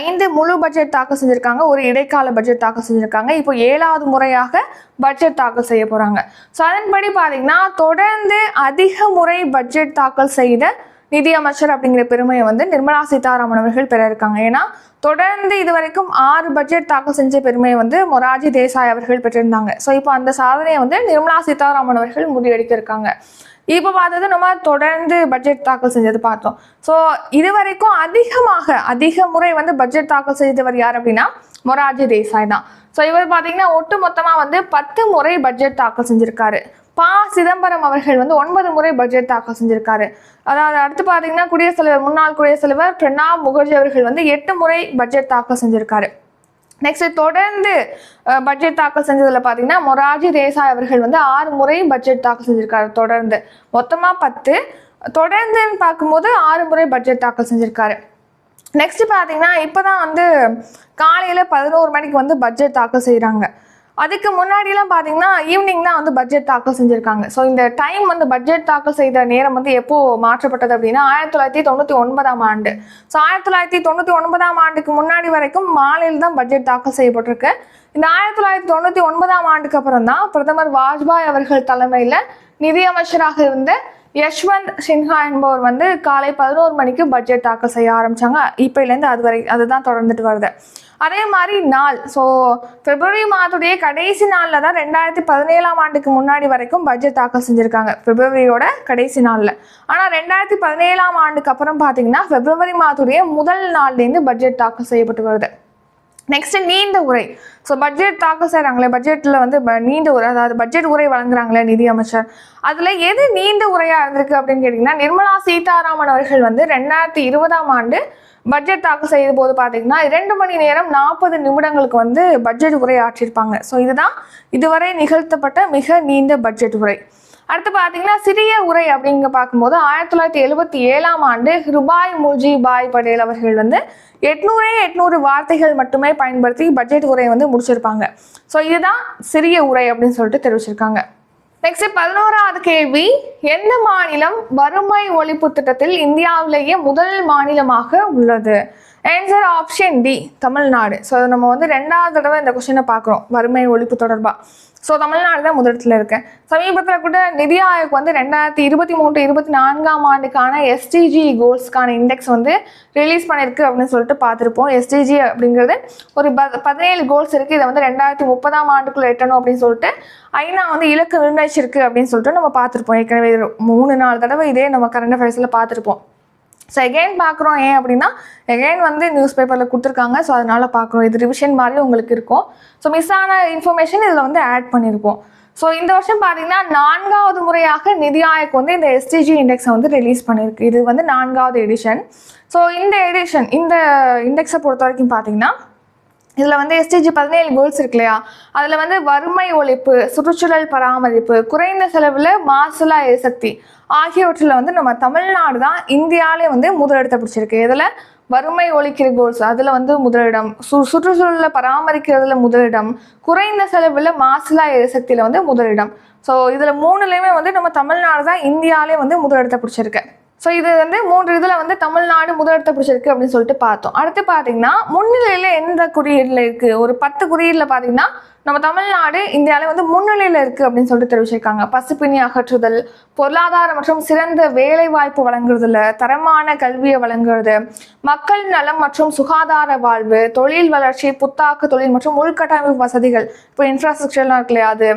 ஐந்து முழு பட்ஜெட் தாக்கல் செஞ்சுருக்காங்க. ஒரு இடைக்கால பட்ஜெட் தாக்கல் செஞ்சுருக்காங்க. இப்போ ஏழாவது முறையாக பட்ஜெட் தாக்கல் செய்ய போகிறாங்க ஸோ அதன்படி பார்த்தீங்கன்னா தொடர்ந்து அதிக முறை பட்ஜெட் தாக்கல் செய்த நிதியமைச்சர் அப்படிங்கிற பெருமையை வந்து நிர்மலா சீதாராமன் அவர்கள் பெற இருக்காங்க. ஏன்னா தொடர்ந்து இதுவரைக்கும் ஆறு பட்ஜெட் தாக்கல் செஞ்ச பெருமையை வந்து மொராஜி தேசாய் அவர்கள் பெற்றிருந்தாங்க. ஸோ இப்போ அந்த சாதனையை வந்து நிர்மலா சீதாராமன் அவர்கள் முறியடிக்க இருக்காங்க இப்போ பார்த்தது நம்ம தொடர்ந்து பட்ஜெட் தாக்கல் செஞ்சது பார்த்தோம். ஸோ இதுவரைக்கும் அதிகமாக அதிக முறை வந்து பட்ஜெட் தாக்கல் செய்தவர் யார் அப்படின்னா மொராஜி தேசாய் தான். ஸோ இவர் பார்த்தீங்கன்னா ஒட்டு மொத்தமாக வந்து பத்து முறை பட்ஜெட் தாக்கல் செஞ்சுருக்காரு. ப சிதம்பரம் அவர்கள் வந்து ஒன்பது முறை பட்ஜெட் தாக்கல் செஞ்சிருக்காரு. அதாவது அடுத்து பார்த்தீங்கன்னா குடியரசுத் தலைவர் முன்னாள் குடியரசுத் தலைவர் பிரணாப் முகர்ஜி அவர்கள் வந்து எட்டு முறை பட்ஜெட் தாக்கல் செஞ்சிருக்காரு. நெக்ஸ்ட் தொடர்ந்து பட்ஜெட் தாக்கல் செஞ்சதில் பார்த்தீங்கன்னா மொராஜி தேசாய் அவர்கள் வந்து ஆறு முறை பட்ஜெட் தாக்கல் செஞ்சிருக்காரு தொடர்ந்து. மொத்தமாக பத்து. தொடர்ந்துன்னு பார்க்கும்போது ஆறு முறை பட்ஜெட் தாக்கல் செஞ்சிருக்காரு. நெக்ஸ்ட் பார்த்தீங்கன்னா இப்போ தான் வந்து காலையில் பதினோரு மணிக்கு வந்து பட்ஜெட் தாக்கல் செய்கிறாங்க அதுக்கு முன்னாடிலாம் பார்த்தீங்கன்னா ஈவினிங் தான் வந்து பட்ஜெட் தாக்கல் செஞ்சுருக்காங்க. ஸோ இந்த டைம் வந்து பட்ஜெட் தாக்கல் செய்த நேரம் வந்து எப்போ மாற்றப்பட்டது அப்படின்னா ஆயிரத்தி தொள்ளாயிரத்தி தொண்ணூற்றி ஒன்பதாம் ஆண்டு. ஸோ ஆயிரத்தி தொள்ளாயிரத்தி தொண்ணூற்றி ஒன்பதாம் ஆண்டுக்கு முன்னாடி வரைக்கும் மாலையில் தான் பட்ஜெட் தாக்கல் செய்யப்பட்டிருக்கு. இந்த ஆயிரத்தி தொள்ளாயிரத்தி தொண்ணூற்றி ஒன்பதாம் ஆண்டுக்கு அப்புறம் தான் பிரதமர் வாஜ்பாய் அவர்கள் தலைமையில் நிதியமைச்சராக இருந்த யஷ்வந்த் சின்ஹா என்பவர் வந்து காலை பதினோரு மணிக்கு பட்ஜெட் தாக்கல் செய்ய ஆரம்பித்தாங்க இப்போலேருந்து அது வரை அதுதான் தொடர்ந்துட்டு வருது. அதே மாதிரி நாள். ஸோ பிப்ரவரி மாதத்துடைய கடைசி நாளில் தான் ரெண்டாயிரத்தி பதினேழாம் ஆண்டுக்கு முன்னாடி வரைக்கும் பட்ஜெட் தாக்கல் செஞ்சுருக்காங்க. பிப்ரவரியோட கடைசி நாளில். ஆனால் ரெண்டாயிரத்தி பதினேழாம் ஆண்டுக்கு அப்புறம் பார்த்தீங்கன்னா பிப்ரவரி மாதத்துடைய முதல் நாள்லேருந்து பட்ஜெட் தாக்கல் செய்யப்பட்டு வருது. நெக்ஸ்ட் நீண்ட உரை. ஸோ பட்ஜெட் தாக்கல் செய்கிறாங்களே பட்ஜெட்டில் வந்து ப- நீண்ட உரை அதாவது பட்ஜெட் உரை வழங்குறாங்களே நிதியமைச்சர் அதில் எது நீண்ட உரையாக இருந்திருக்கு அப்படின்னு கேட்டிங்கன்னா நிர்மலா சீதாராமன் அவர்கள் வந்து ரெண்டாயிரத்தி இருபதாம் ஆண்டு பட்ஜெட் தாக்கல் செய்த போது பார்த்தீங்கன்னா இரண்டு மணி நேரம் நாற்பது நிமிடங்களுக்கு வந்து பட்ஜெட் உரை ஆற்றியிருப்பாங்க. ஸோ இதுதான் இதுவரை நிகழ்த்தப்பட்ட மிக நீண்ட பட்ஜெட் உரை. அடுத்து பார்த்தீங்கன்னா சிறிய உரை அப்படிங்க பார்க்கும்போது ஆயிரத்தி தொள்ளாயிரத்தி எழுபத்தி ஏழாம் ஆண்டு ஹிருபாய் முஜி பாய் படேல் அவர்கள் வந்து எட்நூறே எட்நூறு வார்த்தைகள் மட்டுமே பயன்படுத்தி பட்ஜெட் உரையை வந்து முடிச்சிருப்பாங்க. ஸோ இதுதான் சிறிய உரை அப்படின்னு சொல்லிட்டு தெரிவிச்சிருக்காங்க. நெக்ஸ்ட் பதினோராவது கேள்வி எந்த மாநிலம் வறுமை ஒழிப்பு திட்டத்தில் இந்தியாவிலேயே முதல் மாநிலமாக உள்ளது? Answer option D Tamil Nadu. So நம்ம வந்து ரெண்டாவது தடவை இந்த கொஸ்டினை பார்க்குறோம் வறுமை ஒழிப்பு தொடர்பாக ஸோ தமிழ்நாடு தான் முதலிடத்தில் இருக்கேன் சமீபத்தில் கூட நிதி ஆயோக் வந்து ரெண்டாயிரத்தி இருபத்தி மூன்று இருபத்தி நான்காம் ஆண்டுக்கான எஸ்டிஜி கோல்ஸ்க்கான இண்டெக்ஸ் வந்து ரிலீஸ் பண்ணியிருக்கு அப்படின்னு சொல்லிட்டு பார்த்துருப்போம். எஸ்டிஜி அப்படிங்கிறது ஒரு ப பதினேழு கோல்ஸ் இருக்குது இதை வந்து ரெண்டாயிரத்தி முப்பதாம் ஆண்டுக்குள்ளே எட்டணும் அப்படின்னு சொல்லிட்டு ஐநா வந்து இலக்கு நிர்ணயிச்சிருக்கு அப்படின்னு சொல்லிட்டு நம்ம பார்த்துருப்போம். ஏற்கனவே மூணு நாலு தடவை இதே நம்ம கரண்ட் அஃபேர்ஸில் பார்த்துருப்போம். ஸோ எகைன் பார்க்குறோம் ஏன் அப்படின்னா எகைன் வந்து நியூஸ் பேப்பரில் கொடுத்துருக்காங்க. ஸோ அதனால் பார்க்குறோம் இது ரிவிஷன் மாதிரி உங்களுக்கு இருக்கும். ஸோ மிஸ் ஆன இன்ஃபர்மேஷன் இதில் வந்து ஆட் பண்ணியிருப்போம் ஸோ இந்த வருஷம் பார்த்தீங்கன்னா நான்காவது முறையாக நிதி ஆயோக் வந்து இந்த எஸ்டிஜி இண்டெக்ஸை வந்து ரிலீஸ் பண்ணியிருக்கு. இது வந்து நான்காவது எடிஷன் ஸோ இந்த எடிஷன் இந்த இண்டெக்ஸை பொறுத்த வரைக்கும் பார்த்தீங்கன்னா இதில் வந்து எஸ்டிஜி பதினேழு கோல்ஸ் இருக்கு இல்லையா? அதில் வந்து வறுமை ஒழிப்பு சுற்றுச்சூழல் பராமரிப்பு குறைந்த செலவில் மாசுலா எரிசக்தி ஆகியவற்றில் வந்து நம்ம தமிழ்நாடு தான் இந்தியாவிலே வந்து முதலிடத்தை பிடிச்சிருக்கு. இதில் வறுமை ஒழிக்கிற கோல்ஸ் அதில் வந்து முதலிடம். சு சுற்றுச்சூழலை பராமரிக்கிறதுல முதலிடம். குறைந்த செலவில் மாசுலா எரிசக்தியில் வந்து முதலிடம். ஸோ இதில் மூணுலேயுமே வந்து நம்ம தமிழ்நாடு தான் இந்தியாவிலே வந்து முதலிடத்தை பிடிச்சிருக்கு. ஸோ இது வந்து மூன்று இதில் வந்து தமிழ்நாடு முதலிடத்தை பிடிச்சிருக்கு அப்படின்னு சொல்லிட்டு பார்த்தோம். அடுத்து பார்த்தீங்கன்னா முன்னிலையில் எந்த குறியீடில் இருக்குது ஒரு பத்து குறியீடில் பார்த்தீங்கன்னா நம்ம தமிழ்நாடு இந்தியாவில் வந்து முன்னிலையில் இருக்குது அப்படின்னு சொல்லிட்டு தெரிவிச்சிருக்காங்க. பசுப்பினி அகற்றுதல் பொருளாதார மற்றும் சிறந்த வேலைவாய்ப்பு வழங்குறதுல தரமான கல்வியை வழங்குறது மக்கள் நலம் மற்றும் சுகாதார வாழ்வு தொழில் வளர்ச்சி புத்தாக்க தொழில் மற்றும் உள்கட்டமைப்பு வசதிகள். இப்போ இன்ஃப்ராஸ்ட்ரக்சர்லாம் இருக்கு இல்லையா அது?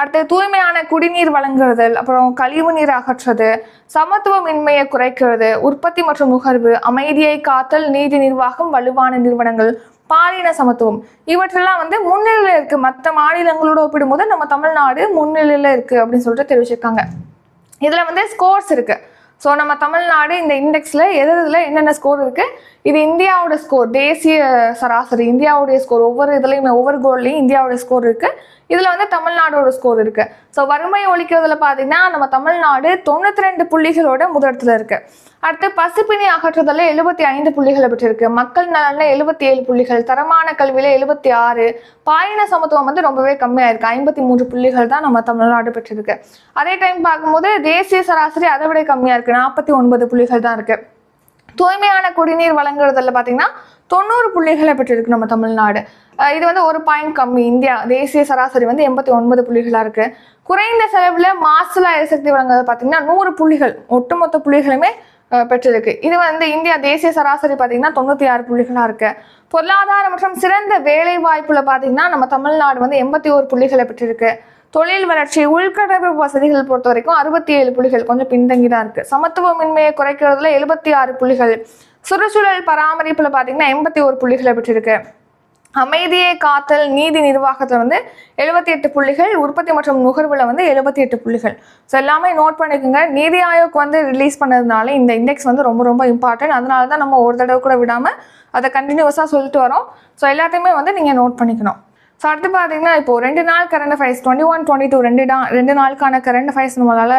அடுத்து தூய்மையான குடிநீர் வழங்குறதல் அப்புறம் கழிவு நீர் அகற்றுறது சமத்துவமின்மையை குறைக்கிறது உற்பத்தி மற்றும் நுகர்வு அமைதியை காத்தல் நீதி நிர்வாகம் வலுவான நிறுவனங்கள் பாலின சமத்துவம். இவற்றெல்லாம் வந்து முன்னிலையில் இருக்கு. மற்ற மாநிலங்களோட ஒப்பிடும்போது நம்ம தமிழ்நாடு முன்னிலையில் இருக்கு அப்படின்னு சொல்லிட்டு தெரிவிச்சிருக்காங்க. இதில் வந்து ஸ்கோர்ஸ் இருக்கு. ஸோ நம்ம தமிழ்நாடு இந்த இண்டெக்ஸில் எது இதில் என்னென்ன ஸ்கோர் இருக்கு? இது இந்தியாவோட ஸ்கோர் தேசிய சராசரி இந்தியாவுடைய ஸ்கோர் ஒவ்வொரு இதுலையுமே ஒவ்வொரு கோல்லையும் இந்தியாவோட ஸ்கோர் இருக்கு. இதில் வந்து தமிழ்நாடோட ஸ்கோர் இருக்குது ஸோ வறுமையை ஒழிக்கிறதுல பார்த்தீங்கன்னா நம்ம தமிழ்நாடு தொண்ணூற்றி ரெண்டு புள்ளிகளோட முதலிடத்துல இருக்குது அடுத்து பசுப்பினி அகற்றுதலில் எழுபத்தி ஐந்து புள்ளிகளை பெற்றிருக்கு. மக்கள் நலனில் எழுபத்தி ஏழு புள்ளிகள் தரமான கல்வியில் எழுபத்தி ஆறு பாலின சமத்துவம் வந்து ரொம்பவே கம்மியாக இருக்குது ஐம்பத்தி மூன்று புள்ளிகள் தான் நம்ம தமிழ்நாடு பெற்றிருக்கு. அதே டைம் பார்க்கும்போது தேசிய சராசரி அதை விட கம்மியாக இருக்குது நாற்பத்தி ஒன்பது புள்ளிகள் தான் இருக்குது தூய்மையான குடிநீர் வழங்குறதுல பார்த்தீங்கன்னா தொண்ணூறு புள்ளிகளை பெற்றிருக்கு நம்ம தமிழ்நாடு. இது வந்து ஒரு பாயிண்ட் கம்மி. இந்தியா தேசிய சராசரி வந்து எண்பத்தி ஒன்பது புள்ளிகளாக இருக்கு. குறைந்த செலவில் மாசுல எரிசக்தி வழங்குறது பார்த்தீங்கன்னா நூறு புள்ளிகள் ஒட்டுமொத்த புள்ளிகளுமே பெற்றிருக்கு. இது வந்து இந்தியா தேசிய சராசரி பார்த்தீங்கன்னா தொண்ணூற்றி ஆறு புள்ளிகளாக இருக்கு. பொருளாதார மற்றும் சிறந்த வேலை வாய்ப்புல பார்த்தீங்கன்னா நம்ம தமிழ்நாடு வந்து எண்பத்தி ஒரு புள்ளிகளை பெற்றிருக்கு. தொழில் வளர்ச்சி உள்கடவு வசதிகள் பொறுத்த வரைக்கும் அறுபத்தி ஏழு புள்ளிகள் கொஞ்சம் பின்தங்கி தான் இருக்கு. சமத்துவமின்மையை குறைக்கிறதுல எழுபத்தி ஆறு புள்ளிகள். சுற்றுச்சூழல் பராமரிப்பில் பார்த்தீங்கன்னா எண்பத்தி ஒரு புள்ளிகளை பெற்றிருக்கு. அமைதியை காத்தல் நீதி நிர்வாகத்தில் வந்து எழுபத்தி எட்டு புள்ளிகள் உற்பத்தி மற்றும் நுகர்வில் வந்து எழுபத்தி எட்டு புள்ளிகள். ஸோ எல்லாமே நோட் பண்ணிக்கோங்க. நீதி ஆயோக் வந்து ரிலீஸ் பண்ணதுனால இந்த இண்டெக்ஸ் வந்து ரொம்ப ரொம்ப இம்பார்ட்டன்ட் அதனால தான் நம்ம ஒரு தடவை கூட விடாமல் அதை கண்டினியூஸாக சொல்லிட்டு வரோம். ஸோ எல்லாத்தையுமே வந்து நீங்கள் நோட் பண்ணிக்கணும். ஸோ அடுத்து பார்த்தீங்கன்னா இப்போ ரெண்டு நாள் current affairs twenty one twenty two ரெண்டு நா ரெண்டு நாளுக்கான கரண்ட் அஃபைர்ஸ் நம்மளால்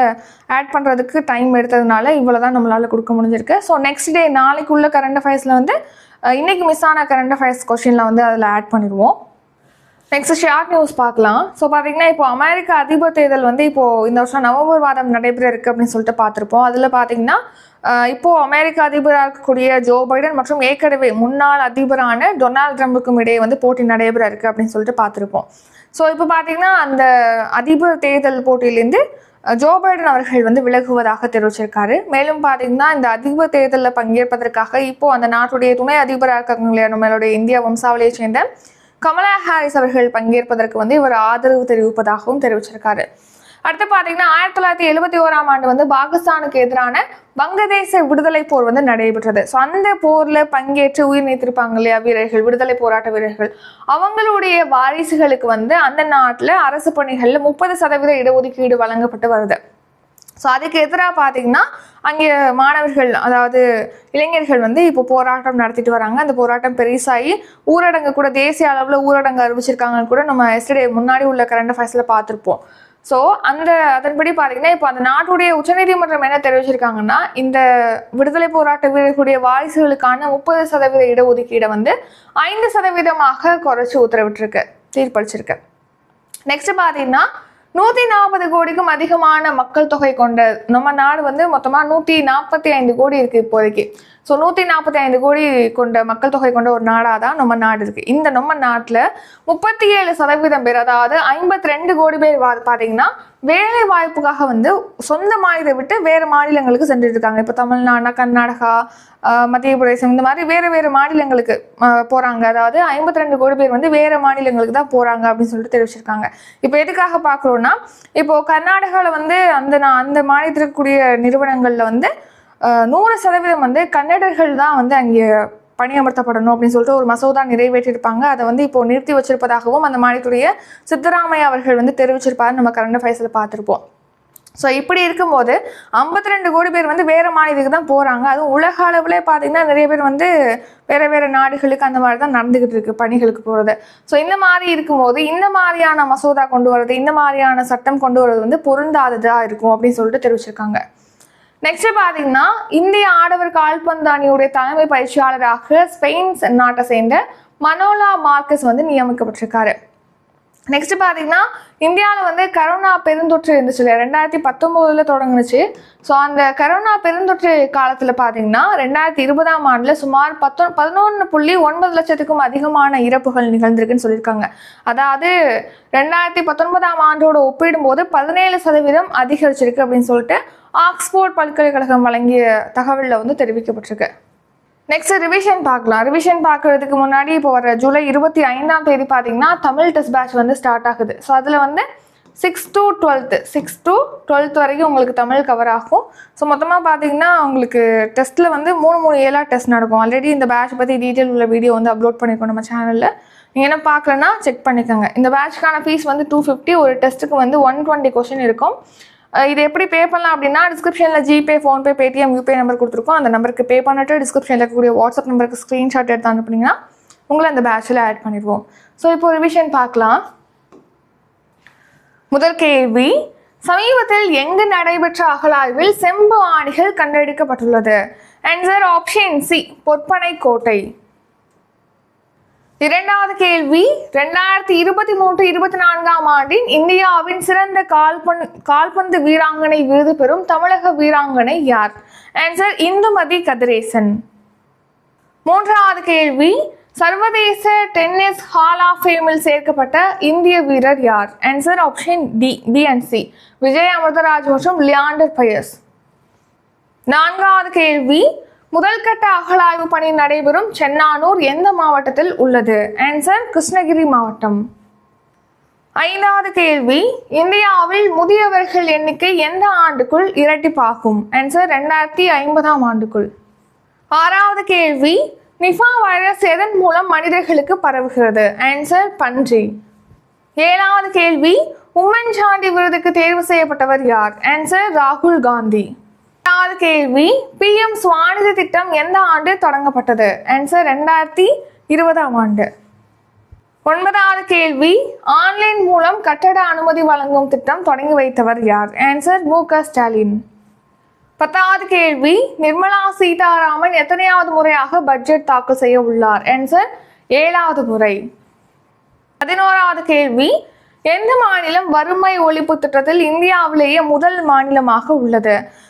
ஆட் பண்ணுறதுக்கு டைம் எடுத்ததுனால இவ்வளோ தான் நம்மளால் கொடுக்க முடிஞ்சிருக்கு. ஸோ நெக்ஸ்ட் டே நாளைக்குள்ள கரண்ட் அஃபைர்ஸில் வந்து இன்றைக்கி மிஸ் ஆன கரண்ட் அஃபைர்ஸ் கொஷினில் வந்து அதில் ஆட் பண்ணிடுவோம். நெக்ஸ்ட் ஷார்ட் நியூஸ் பார்க்கலாம். ஸோ பார்த்தீங்கன்னா இப்போ அமெரிக்க அதிபர் தேர்தல் வந்து இப்போது இந்த வருஷம் நவம்பர் மாதம் நடைபெற இருக்குது அப்படின்னு சொல்லிட்டு பார்த்துருப்போம். அதில் பார்த்தீங்கன்னா இப்போ அமெரிக்க அதிபராக இருக்கக்கூடிய ஜோ பைடன் மற்றும் ஏற்கனவே முன்னாள் அதிபரான டொனால்ட் ட்ரம்புக்கும் இடையே வந்து போட்டி நடைபெற இருக்கு அப்படின்னு சொல்லிட்டு பார்த்துருப்போம். ஸோ இப்போ பார்த்தீங்கன்னா அந்த அதிபர் தேர்தல் போட்டியிலேருந்து ஜோ பைடன் அவர்கள் வந்து விலகுவதாக தெரிவிச்சிருக்காரு. மேலும் பார்த்தீங்கன்னா இந்த அதிபர் தேர்தலில் பங்கேற்பதற்காக இப்போ அந்த நாட்டுடைய துணை அதிபராக இருக்காங்க இல்லையா நம்மளுடைய இந்தியா வம்சாவளியை சேர்ந்த கமலா ஹாரிஸ் அவர்கள் பங்கேற்பதற்கு வந்து இவர் ஆதரவு தெரிவிப்பதாகவும் தெரிவிச்சிருக்காரு. அடுத்து பார்த்தீங்கன்னா ஆயிரத்தி தொள்ளாயிரத்தி எழுபத்தி ஓராம் ஆண்டு வந்து பாகிஸ்தானுக்கு எதிரான வங்கதேச விடுதலை போர் வந்து நடைபெற்றது. ஸோ அந்த போர்ல பங்கேற்று உயிர் நீத்திருப்பாங்க இல்லையா வீரர்கள் விடுதலை போராட்ட வீரர்கள். அவங்களுடைய வாரிசுகளுக்கு வந்து அந்த நாட்டில் அரசு பணிகளில் முப்பது சதவீத இடஒதுக்கீடு வழங்கப்பட்டு வருது. ஸோ அதுக்கு எதிராக பார்த்தீங்கன்னா அங்கே மாணவர்கள் அதாவது இளைஞர்கள் வந்து இப்போ போராட்டம் நடத்திட்டு வராங்க. அந்த போராட்டம் பெருசாகி ஊரடங்கு கூட தேசிய அளவில் ஊரடங்கு அறிவிச்சிருக்காங்கன்னு கூட நம்ம எஸ்டர்டே முன்னாடி உள்ள கரண்ட் அஃபேர்ஸில் பார்த்துருப்போம். ஸோ அந்த அதன்படி பார்த்தீங்கன்னா இப்போ அந்த நாட்டுடைய உச்சநீதிமன்றம் என்ன தெரிவிச்சிருக்காங்கன்னா இந்த விடுதலை போராட்ட வீரர்களுடைய வாரிசுகளுக்கான முப்பது சதவீத இடஒதுக்கீடை வந்து ஐந்து சதவீதமாக குறைச்சி உத்தரவிட்டிருக்கு தீர்ப்பளிச்சிருக்கு. நெக்ஸ்ட் பார்த்தீங்கன்னா நூத்தி நாற்பது கோடிக்கும் அதிகமான மக்கள் தொகை கொண்ட நம்ம நாடு வந்து மொத்தமா நூத்தி நாற்பத்தி ஐந்து கோடி இருக்கு இப்போதைக்கு. ஸோ நூற்றி நாற்பத்தி ஐந்து கோடி கொண்ட மக்கள் தொகை கொண்ட ஒரு நாடாக தான் நம்ம நாடு இருக்குது இந்த நம்ம நாட்டில் முப்பத்தி ஏழு சதவீதம் பேர் அதாவது ஐம்பத்தி ரெண்டு கோடி பேர் பார்த்தீங்கன்னா வேலை வாய்ப்புக்காக வந்து சொந்த மாநிலத்தை விட்டு வேறு மாநிலங்களுக்கு சென்றுட்டு இருக்காங்க இப்போ தமிழ்நாடு கர்நாடகா மத்திய பிரதேசம் இந்த மாதிரி வேறு வேறு மாநிலங்களுக்கு போகிறாங்க அதாவது ஐம்பத்தி ரெண்டு கோடி பேர் வந்து வேறு மாநிலங்களுக்கு தான் போகிறாங்க அப்படின்னு சொல்லிட்டு தெரிவிச்சிருக்காங்க. இப்போ எதுக்காக பார்க்குறோன்னா இப்போது கர்நாடகாவில் வந்து அந்த நான் அந்த மாநிலத்தில் இருக்கக்கூடிய நிறுவனங்களில் வந்து நூறு சதவீதம் வந்து கன்னடர்கள் தான் வந்து அங்கே பணியமர்த்தப்படணும் அப்படின்னு சொல்லிட்டு ஒரு மசோதா நிறைவேற்றியிருப்பாங்க. அதை வந்து இப்போ நிறுத்தி வச்சிருப்பதாகவும் அந்த மாநிலத்துடைய சித்தராமையா அவர்கள் வந்து தெரிவிச்சிருப்பாரு நம்ம கரண்ட் அஃபேர்ஸில் பார்த்துருப்போம். ஸோ இப்படி இருக்கும்போது ஐம்பத்தி ரெண்டு கோடி பேர் வந்து வேறு மாநிலத்துக்கு தான் போகிறாங்க அதுவும் உலக அளவில் பார்த்தீங்கன்னா நிறைய பேர் வந்து வேறு வேறு நாடுகளுக்கு அந்த மாதிரி தான் நடந்துக்கிட்டு இருக்கு பணிகளுக்கு போகிறது ஸோ இந்த மாதிரி இருக்கும்போது இந்த மாதிரியான மசோதா கொண்டு வர்றது இந்த மாதிரியான சட்டம் கொண்டு வர்றது வந்து பொருந்தாததாக இருக்கும் அப்படின்னு சொல்லிட்டு தெரிவிச்சிருக்காங்க. நெக்ஸ்ட் பார்த்தீங்கன்னா இந்திய ஆடவர் கால்பந்து அணியுடைய தலைமை பயிற்சியாளராக ஸ்பெயின் நாட்டை சேர்ந்த மனோலா மார்க்கஸ் வந்து நியமிக்கப்பட்டிருக்காரு. நெக்ஸ்ட் பார்த்தீங்கன்னா இந்தியாவில் வந்து கரோனா பெருந்தொற்று இருந்துச்சு இல்லையா ரெண்டாயிரத்தி பத்தொம்போதில் தொடங்குனுச்சு. ஸோ அந்த கரோனா பெருந்தொற்று காலத்தில் பார்த்தீங்கன்னா ரெண்டாயிரத்தி இருபதாம் ஆண்டில் சுமார் பத்தொ பதினொன்று புள்ளி ஒன்பது லட்சத்துக்கும் அதிகமான இறப்புகள் நிகழ்ந்திருக்குன்னு சொல்லியிருக்காங்க. அதாவது ரெண்டாயிரத்தி பத்தொன்பதாம் ஆண்டோடு ஒப்பிடும்போது பதினேழு சதவீதம் அதிகரிச்சிருக்கு அப்படின்னு சொல்லிட்டு ஆக்ஸ்போர்ட் பல்கலைக்கழகம் வழங்கிய தகவலில் வந்து தெரிவிக்கப்பட்டிருக்கு. நெக்ஸ்ட் ரிவிஷன் பார்க்கலாம். ரிவிஷன் பார்க்கறதுக்கு முன்னாடி இப்போ வர ஜூலை இருபத்தி ஐந்தாம் தேதி பார்த்தீங்கன்னா தமிழ் டெஸ்ட் பேட்ச் வந்து ஸ்டார்ட் ஆகுது. ஸோ அதில் வந்து six to twelfth six to twelfth வரைக்கும் உங்களுக்கு தமிழ் கவர் ஆகும். ஸோ மொத்தமாக பார்த்தீங்கன்னா உங்களுக்கு டெஸ்ட்டில் வந்து மூணு மூணு ஏழாக டெஸ்ட் நடக்கும். ஆல்ரெடி இந்த பேட்ச் பற்றி டீட்டெயில் உள்ள வீடியோ வந்து அப்லோட் பண்ணியிருக்கோம் நம்ம சேனலில் நீங்கள் என்ன பார்க்கலன்னா செக் பண்ணிக்கோங்க. இந்த பேட்ச்க்கான ஃபீஸ் வந்து டூ ஃபிஃப்டி ஒரு டெஸ்ட்டுக்கு வந்து ஒன் டுவெண்ட்டி கொஷின் இருக்கும். இது எப்படி பே பண்ணலாம் அப்படின்னா டிஸ்கிரிப்ஷனில் GPay PhonePe Paytm UPay number கொடுத்துருக்கோம். அந்த நம்பருக்கு பே பண்ணிட்டு டிஸ்கிரிப்ஷனில் இருக்கக்கூடிய வாட்ஸ்அப் நம்பருக்கு ஸ்க்ரீன்ஷாட் எடுத்து அனுப்புனீங்கன்னா உங்களை அந்த பேட்சில் ஆட் பண்ணிடுவோம். ஸோ இப்போ ரிவிஷன் பார்க்கலாம். முதல் கேள்வி சமீபத்தில் எங்கு நடைபெற்ற அகலாய்வில் செம்பு ஆணிகள் கண்டெடுக்கப்பட்டுள்ளது? Answer option C Porpanai Kottai. இரண்டாவது கேள்வி ரெண்டாயிரத்தி இருபத்தி மூன்று இருபத்தி நான்காம் ஆண்டின் இந்தியாவின் சிறந்த கால்பந் கால்பந்து வீராங்கனை விருது பெறும் தமிழக வீராங்கனை யார்? ஆன்சர் இந்துமதி கதிரேசன். மூன்றாவது கேள்வி சர்வதேச டென்னிஸ் ஹால் ஆஃப் ஃபேமில் சேர்க்கப்பட்ட இந்திய வீரர் யார்? Answer option D B and C Vijay Amritraj மற்றும் லியாண்டர் பயஸ். நான்காவது கேள்வி முதல்கட்ட அகழாய்வு பணி நடைபெறும் சென்னானூர் எந்த மாவட்டத்தில் உள்ளது? ஆன்சர் கிருஷ்ணகிரி மாவட்டம். ஐந்தாவது கேள்வி இந்தியாவில் முதியவர்கள் எண்ணிக்கை எந்த ஆண்டுக்குள் இரட்டிப்பாகும்? ஆன்சர் ரெண்டாயிரத்தி ஐம்பதாம் ஆண்டுக்குள். ஆறாவது கேள்வி நிஃபா வைரஸ் எதன் மூலம் மனிதர்களுக்கு பரவுகிறது? ஆன்சர் பன்றி. ஏழாவது கேள்வி உம்மன் சாண்டி விருதுக்கு தேர்வு செய்யப்பட்டவர் யார்? ஆன்சர் ராகுல் காந்தி. எட்டாவது கேள்வி. பிஎம் சுவாநிதி திட்டம் எந்த ஆண்டு தொடங்கப்பட்டது? ஆன்சர் ரெண்டாயிரத்தி இருபதாம் ஆண்டு. ஒன்பதாவது கேள்வி. ஆன்லைன் மூலம் கட்டட அனுமதி வழங்கும் திட்டம் தொடங்கி வைத்தவர் யார்? ஆன்சர் மு. க. ஸ்டாலின். பத்தாவது கேள்வி. நிர்மலா சீதாராமன் எத்தனையாவது முறையாக பட்ஜெட் தாக்கல் செய்ய உள்ளார்? ஆன்சர் ஏழாவது முறை. பதினோராவது கேள்வி. எந்த மாநிலம் வறுமை ஒழிப்பு திட்டத்தில் இந்தியாவிலேயே முதல் மாநிலமாக உள்ளது?